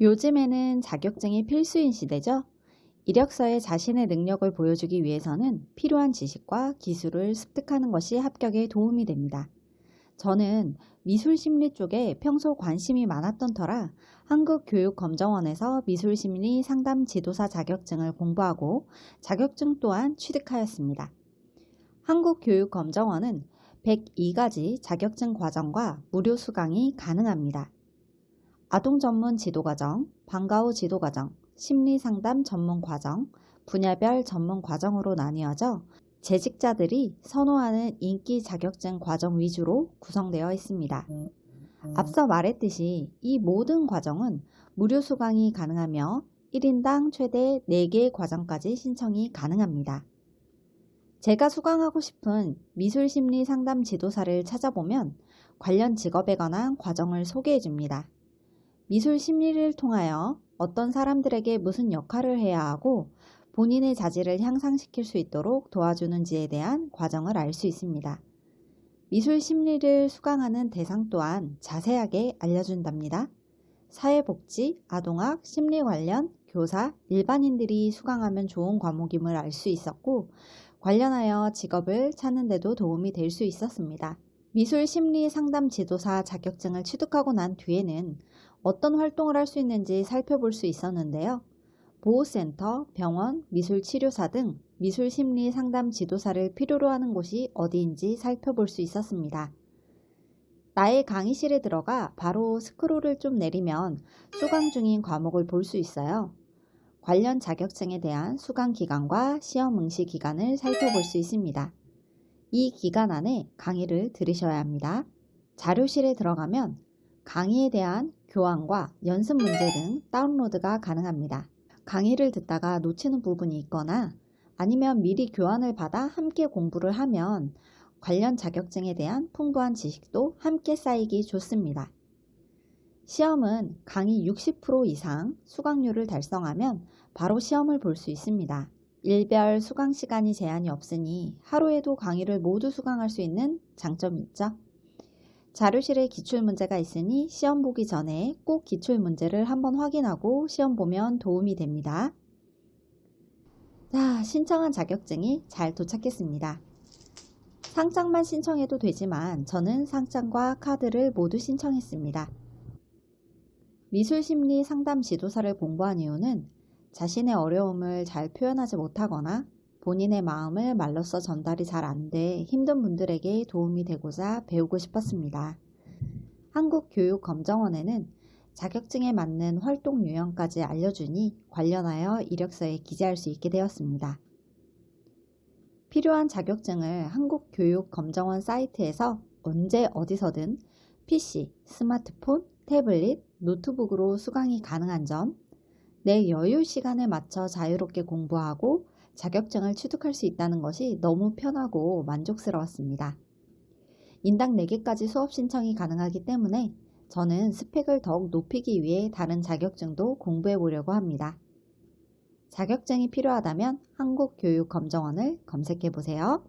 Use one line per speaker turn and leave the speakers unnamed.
요즘에는 자격증이 필수인 시대죠. 이력서에 자신의 능력을 보여주기 위해서는 필요한 지식과 기술을 습득하는 것이 합격에 도움이 됩니다. 저는 미술심리 쪽에 평소 관심이 많았던 터라 한국교육검정원에서 미술심리 상담 지도사 자격증을 공부하고 자격증 또한 취득하였습니다. 한국교육검정원은 102가지 자격증 과정과 무료 수강이 가능합니다. 아동 전문 지도 과정, 방과 후 지도 과정, 심리 상담 전문 과정, 분야별 전문 과정으로 나뉘어져 재직자들이 선호하는 인기 자격증 과정 위주로 구성되어 있습니다. 앞서 말했듯이 이 모든 과정은 무료 수강이 가능하며 1인당 최대 4개 과정까지 신청이 가능합니다. 제가 수강하고 싶은 미술심리 상담 지도사를 찾아보면 관련 직업에 관한 과정을 소개해 줍니다. 미술 심리를 통하여 어떤 사람들에게 무슨 역할을 해야 하고 본인의 자질을 향상시킬 수 있도록 도와주는지에 대한 과정을 알 수 있습니다. 미술 심리를 수강하는 대상 또한 자세하게 알려준답니다. 사회복지, 아동학, 심리 관련, 교사, 일반인들이 수강하면 좋은 과목임을 알 수 있었고 관련하여 직업을 찾는 데도 도움이 될 수 있었습니다. 미술 심리 상담 지도사 자격증을 취득하고 난 뒤에는 어떤 활동을 할 수 있는지 살펴볼 수 있었는데요. 보호센터, 병원, 미술치료사 등 미술심리 상담 지도사를 필요로 하는 곳이 어디인지 살펴볼 수 있었습니다. 나의 강의실에 들어가 바로 스크롤을 좀 내리면 수강 중인 과목을 볼 수 있어요. 관련 자격증에 대한 수강 기간과 시험 응시 기간을 살펴볼 수 있습니다. 이 기간 안에 강의를 들으셔야 합니다. 자료실에 들어가면 강의에 대한 교환과 연습 문제 등 다운로드가 가능합니다. 강의를 듣다가 놓치는 부분이 있거나 아니면 미리 교환을 받아 함께 공부를 하면 관련 자격증에 대한 풍부한 지식도 함께 쌓이기 좋습니다. 시험은 강의 60% 이상 수강률을 달성하면 바로 시험을 볼 수 있습니다. 일별 수강 시간이 제한이 없으니 하루에도 강의를 모두 수강할 수 있는 장점이 있죠. 자료실에 기출문제가 있으니 시험 보기 전에 꼭 기출문제를 한번 확인하고 시험 보면 도움이 됩니다. 자, 신청한 자격증이 잘 도착했습니다. 상장만 신청해도 되지만 저는 상장과 카드를 모두 신청했습니다. 미술심리 상담 지도사를 공부한 이유는 자신의 어려움을 잘 표현하지 못하거나 본인의 마음을 말로써 전달이 잘 안 돼 힘든 분들에게 도움이 되고자 배우고 싶었습니다. 한국교육검정원에는 자격증에 맞는 활동 유형까지 알려주니 관련하여 이력서에 기재할 수 있게 되었습니다. 필요한 자격증을 한국교육검정원 사이트에서 언제 어디서든 PC, 스마트폰, 태블릿, 노트북으로 수강이 가능한 점, 내 여유 시간에 맞춰 자유롭게 공부하고 자격증을 취득할 수 있다는 것이 너무 편하고 만족스러웠습니다. 인당 4개까지 수업 신청이 가능하기 때문에 저는 스펙을 더욱 높이기 위해 다른 자격증도 공부해 보려고 합니다. 자격증이 필요하다면 한국교육검정원을 검색해 보세요.